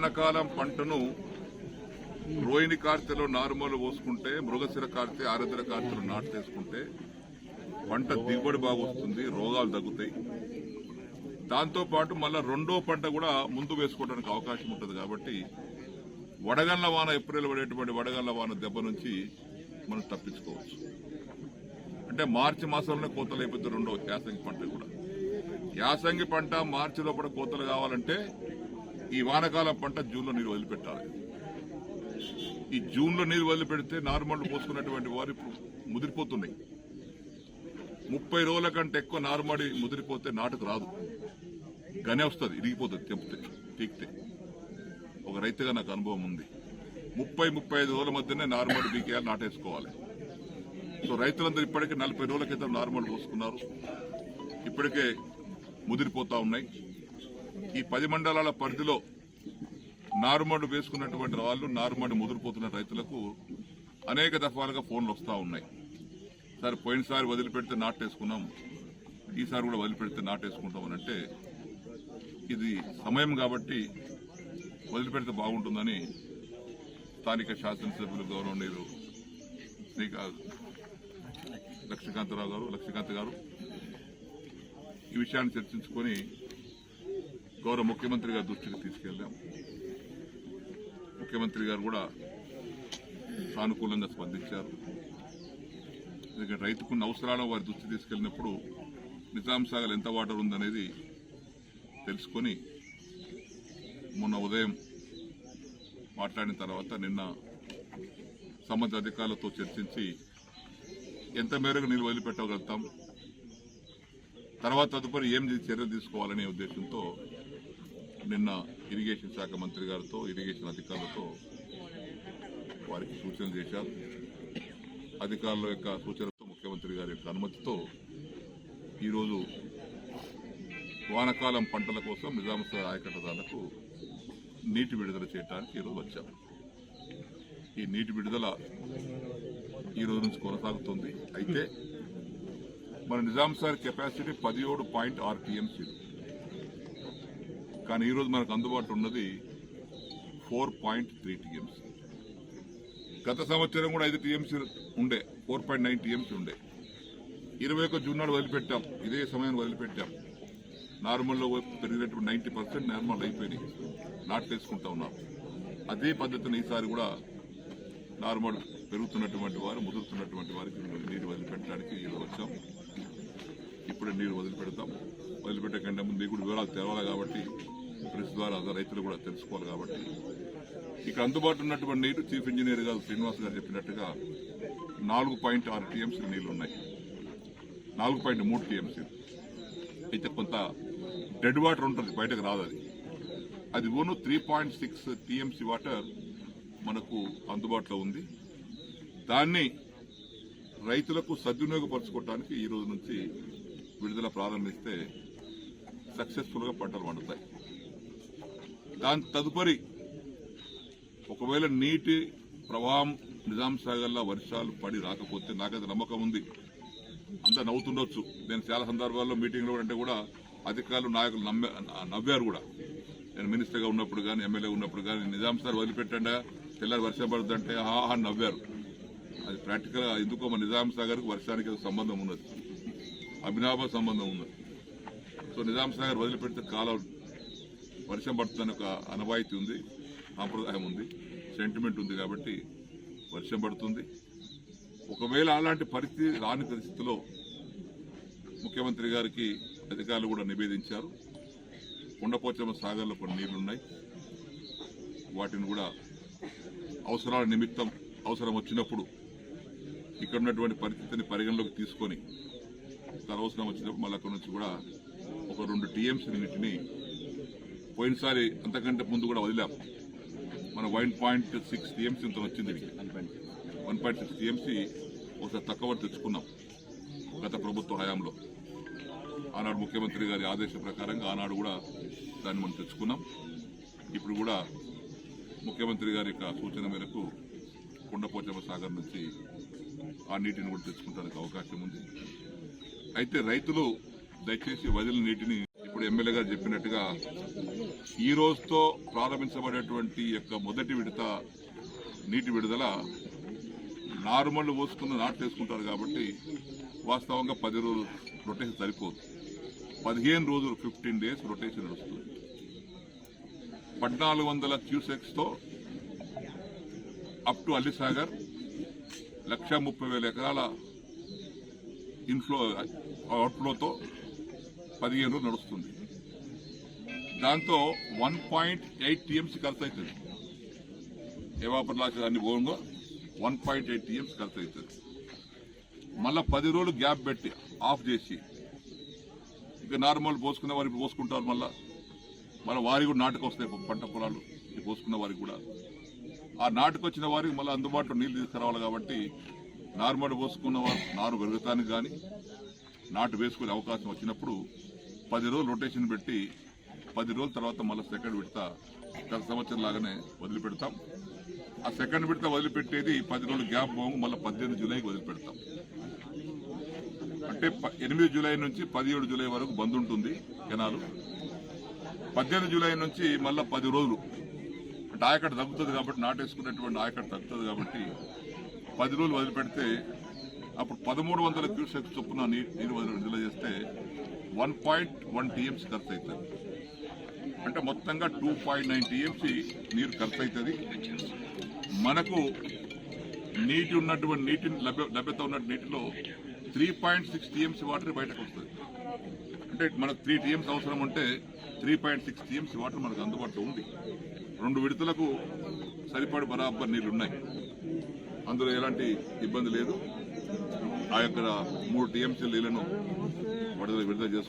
వానకాలం పంటను రోహిణి కార్తెలో నార్మల్ పోసుకుంటే మృగశిర కార్తె ఆరుద్ర కార్తెలు నాటు తీసుకుంటే పంట దిగుబడి బాగా వస్తుంది రోగాలు తగ్గుతాయి. దాంతో పాటు మళ్ళా రెండో పంట కూడా ముందు వేసుకోవడానికి అవకాశం ఉంటుంది కాబట్టి వడగళ్ళ వాన ఏప్రిల్ పడేటువంటి వడగళ్ళ వాన దెబ్బ నుంచి మనం తప్పించుకోవచ్చు. అంటే మార్చి మాసంలోనే కోతలు అయిపోతుంది రెండో యాసంగి పంట కూడా. యాసంగి పంట మార్చి లోపల కోతలు కావాలంటే ఈ వానకాలం పంట జూన్లో నీరు వదిలిపెట్టాలి. ఈ జూన్లో నీరు వదిలిపెడితే నార్మల్ పోసుకున్నటువంటి వారు ముదిరిపోతున్నాయి. ముప్పై రోజుల కంటే ఎక్కువ నార్మడి ముదిరిపోతే నాటుకు రాదు. గనే వస్తుంది ఇరిగిపోతుంది తెంపితే పీకితే. ఒక రైతుగా నాకు అనుభవం ఉంది. ముప్పై ముప్పై ఐదు రోజుల మధ్యనే నార్మల్ బీకేయాలి నాటేసుకోవాలి. సో రైతులందరూ ఇప్పటికే నలభై రోజుల క్రితం నార్మల్ పోసుకున్నారు. ఇప్పటికే ముదిరిపోతా ఉన్నాయి. ఈ పది మండలాల పరిధిలో నారుమడు వేసుకున్నటువంటి వాళ్ళు నారుమడు ముదిరిపోతున్న రైతులకు అనేక దఫాలుగా ఫోన్లు వస్తూ ఉన్నాయి. సార్ పోయినసారి వదిలిపెడితే నాటేసుకున్నాం ఈసారి కూడా వదిలిపెడితే నాటేసుకుంటాం అంటే ఇది సమయం కాబట్టి వదిలిపెడితే బాగుంటుందని స్థానిక శాసనసభ్యులు గౌరవనీయులు శ్రీకా లక్ష్మీకాంతరావు గారు లక్ష్మీకాంత్ గారు ఈ విషయాన్ని చర్చించుకొని గౌరవ ముఖ్యమంత్రి గారి దృష్టికి తీసుకెళ్ళాం. ముఖ్యమంత్రి గారు కూడా సానుకూలంగా స్పందించారు. ఎందుకంటే రైతుకున్న అవసరాలను వారి దృష్టి తీసుకెళ్ళినప్పుడు నిజాం సాగర్ ఎంత వాటర్ ఉందనేది తెలుసుకొని మొన్న ఉదయం మాట్లాడిన తర్వాత నిన్న సంబంధిత అధికారులతో చర్చించి ఎంత మేరకు నీళ్ళు వదిలిపెట్టగలుగుతాం తర్వాత తదుపరి ఏం చర్యలు తీసుకోవాలనే ఉద్దేశంతో నిన్న ఇరిగేషన్ శాఖ మంత్రి గారితో ఇరిగేషన్ అధికారులతో వారికి సూచనలు చేశారు అధికారుల యొక్క సూచనతో ముఖ్యమంత్రి గారి యొక్క అనుమతితో ఈరోజు వానకాలం పంటల కోసం నిజాంసాగర్ ఆయకట్టదారులకు నీటి విడుదల చేయడానికి ఈరోజు వచ్చాం. ఈ నీటి విడుదల ఈ రోజు నుంచి కొనసాగుతుంది. అయితే మన నిజాంసార్ కెపాసిటీ పదిహేడు పాయింట్ ఆరు టీఎంసీలు. కానీ ఈరోజు మనకు అందుబాటులో ఉన్నది ఫోర్ పాయింట్ త్రీ టీఎంసీ గత సంవత్సరం కూడా ఐదు టీఎంసీ ఉండే ఫోర్ పాయింట్ నైన్ టీఎంసీ ఉండే. ఇరవై ఒక జూన్ నాడు వదిలిపెట్టాం ఇదే సమయాన్ని వదిలిపెట్టాం. నార్మల్లో పెరిగినటువంటి నైంటీ పర్సెంట్ నార్మల్ అయిపోయినాయి నాటేసుకుంటా ఉన్నాం. అదే పద్ధతిని ఈసారి కూడా నార్మల్ పెరుగుతున్నటువంటి వారు ముదురుతున్నటువంటి వారికి నీరు వదిలిపెట్టడానికి ఈరోజు వచ్చాం. ఇప్పుడే నీరు వదిలిపెడతాం. వదిలిపెట్టకుండా ముందు కూడా వివరాలు తెరవాలి కాబట్టి ప్రెస్ ద్వారా రైతులు కూడా తెలుసుకోవాలి కాబట్టి. ఇక్కడ అందుబాటులో ఉన్నటువంటి నీరు చీఫ్ ఇంజనీర్ గారు శ్రీనివాస్ గారు చెప్పినట్టుగా నాలుగు పాయింట్ ఆరు టీఎంసీ నీళ్ళు ఉన్నాయి నాలుగు పాయింట్ మూడు టీఎంసీ. అయితే కొంత డెడ్ వాటర్ ఉంటుంది బయటకు రాదు అది. అది own three point six TMC water మనకు అందుబాటులో ఉంది. దాన్ని రైతులకు సద్వినియోగపరచుకోవడానికి ఈ రోజు నుంచి విడుదల ప్రారంభిస్తే సక్సెస్ఫుల్గా పంటలు పండుతాయి. దాని తదుపరి ఒకవేళ నీటి ప్రవాహం నిజాం సాగర్లో వర్షాలు పడి రాకపోతే నాకైతే నమ్మకం ఉంది. అంతా నవ్వుతుండొచ్చు. నేను చాలా సందర్భాల్లో మీటింగ్లో అంటే కూడా అధికారులు నాయకులు నమ్మే నవ్వారు కూడా. నేను మినిస్టర్గా ఉన్నప్పుడు కానీ ఎమ్మెల్యే ఉన్నప్పుడు కానీ నిజాం సార్ వదిలిపెట్టండి తెల్లారి వర్షం పడుతుందంటే ఆహా అని నవ్వారు. అది ప్రాక్టికల్ ఎందుకో మన నిజాం సాగర్కి వర్షానికి సంబంధం ఉన్నది. అభినాభ సంబంధం ఉన్నది. సో నిజాం సాగర్ వదిలిపెడితే కాలం వర్షం పడుతుందని ఒక అనవాయితీ ఉంది సాంప్రదాయం ఉంది సెంటిమెంట్ ఉంది కాబట్టి వర్షం పడుతుంది. ఒకవేళ అలాంటి పరిస్థితి రాని పరిస్థితిలో ముఖ్యమంత్రి గారికి అధికారులు కూడా నివేదించారు. కొండపోచమ్మ సాగర్లో కొన్ని నీళ్ళున్నాయి. వాటిని కూడా అవసరాల నిమిత్తం అవసరం వచ్చినప్పుడు ఇక్కడ ఉన్నటువంటి పరిస్థితిని పరిగణలోకి తీసుకొని తన అవసరం వచ్చినప్పుడు మళ్ళీ అక్కడి నుంచి కూడా ఒక రెండు టీఎంసీ నీటిని పోయినసారి అంతకంటే ముందు కూడా వదిలాం. మన వన్ పాయింట్ సిక్స్ టీఎంసీ ఇంత వచ్చింది. వన్ పాయింట్ సిక్స్ టీఎంసీ ఒకసారి తక్కువ తెచ్చుకున్నాం గత ప్రభుత్వ హయాంలో. ఆనాడు ముఖ్యమంత్రి గారి ఆదేశం ప్రకారంగా ఆనాడు కూడా దాన్ని మనం తెచ్చుకున్నాం. ఇప్పుడు కూడా ముఖ్యమంత్రి గారి యొక్క సూచన మేరకు కొండపోచమ్మ సాగర్ నుంచి ఆ నీటిని కూడా తెచ్చుకుంటానికి అవకాశం ఉంది. అయితే రైతులు దయచేసి వదిలిన నీటిని ఇప్పుడు ఇప్పుడు ఎమ్మెల్యే గారు చెప్పినట్టుగా ఈ రోజుతో ప్రారంభించబడేటువంటి యొక్క మొదటి విడత నీటి విడుదల నార్మల్ పోసుకున్న నాట్లు వేసుకుంటారు కాబట్టి వాస్తవంగా పది రోజులు రొటేషన్ సరిపోదు. పదిహేను రోజులు ఫిఫ్టీన్ డేస్ రొటేషన్ నడుస్తుంది. పద్నాలుగు వందల క్యూసెక్స్తో అప్ టు అల్లిసాగర్ లక్ష ముప్పై వేల ఎకరాల ఇన్ఫ్లో అవుట్ఫ్లోతో పదిహేను రోజులు నడుస్తుంది. దాంతో వన్ పాయింట్ ఎయిట్ టీఎంసీ ఖర్చు అవుతుంది. ఏవాపర్ లాస్ అన్ని పోయిందో వన్ పాయింట్ ఎయిట్ టీఎంసీ ఖర్చు అవుతుంది. మళ్ళీ పది రోజులు గ్యాప్ పెట్టి ఆఫ్ చేసి ఇక నార్మల్ పోసుకునే వారికి పోసుకుంటారు మళ్ళా. మళ్ళీ వారికి కూడా నాటుకు వస్తాయి పంట పొలాలు పోసుకున్న వారికి కూడా. ఆ నాటుకు వచ్చిన వారికి మళ్ళీ అందుబాటులో నీళ్ళు తీసుకురావాలి కాబట్టి నార్మల్ పోసుకున్న వారు నారు పెరుగుతానికి కానీ నాటు వేసుకునే అవకాశం వచ్చినప్పుడు పది రోజులు రొటేషన్ పెట్టి పది రోజుల తర్వాత మళ్ళీ సెకండ్ విడత గత సంవత్సరం లాగానే వదిలిపెడతాం. ఆ సెకండ్ విడత వదిలిపెట్టేది పది రోజులు గ్యాప్ పోగు మళ్ళీ పద్దెనిమిది జూలైకి వదిలిపెడతాం. అంటే ప- ఎనిమిది జూలై నుంచి పదిహేడు జూలై వరకు బంద్ ఉంటుంది కెనాలు పద్దెనిమిది జూలై నుంచి మళ్ళీ పది రోజులు. అంటే ఆయకట్ట తగ్గుతుంది కాబట్టి నాటేసుకునేటువంటి ఆయకట్ట తగ్గుతుంది కాబట్టి పది రోజులు వదిలిపెడితే అప్పుడు పదమూడు వందల క్యూసెక్స్ చొప్పున నీ- నీరు వదిలి విడుదల చేస్తే వన్ పాయింట్ వన్ టీఎంసీ ఖర్చు అవుతుంది. అంటే మొత్తంగా టూ పాయింట్ నైన్ టీఎంసీ నీరు ఖర్చు అవుతుంది మనకు నీటి ఉన్నటువంటి నీటిని లభ్య లభ్యత ఉన్న నీటిలో three point six TMC water బయటకు వస్తుంది అంటే మనకు త్రీ టీఎంసీ అవసరం ఉంటే three point six TMC water మనకు అందుబాటులో ఉంది. రెండు విడతలకు సరిపడి బరాబర్ నీళ్ళు ఉన్నాయి అందులో ఎలాంటి ఇబ్బంది లేదు. ఆ యొక్క మూడు టీఎంసీ నీళ్ళను విడుదల విడుదల చేసుకుంటాం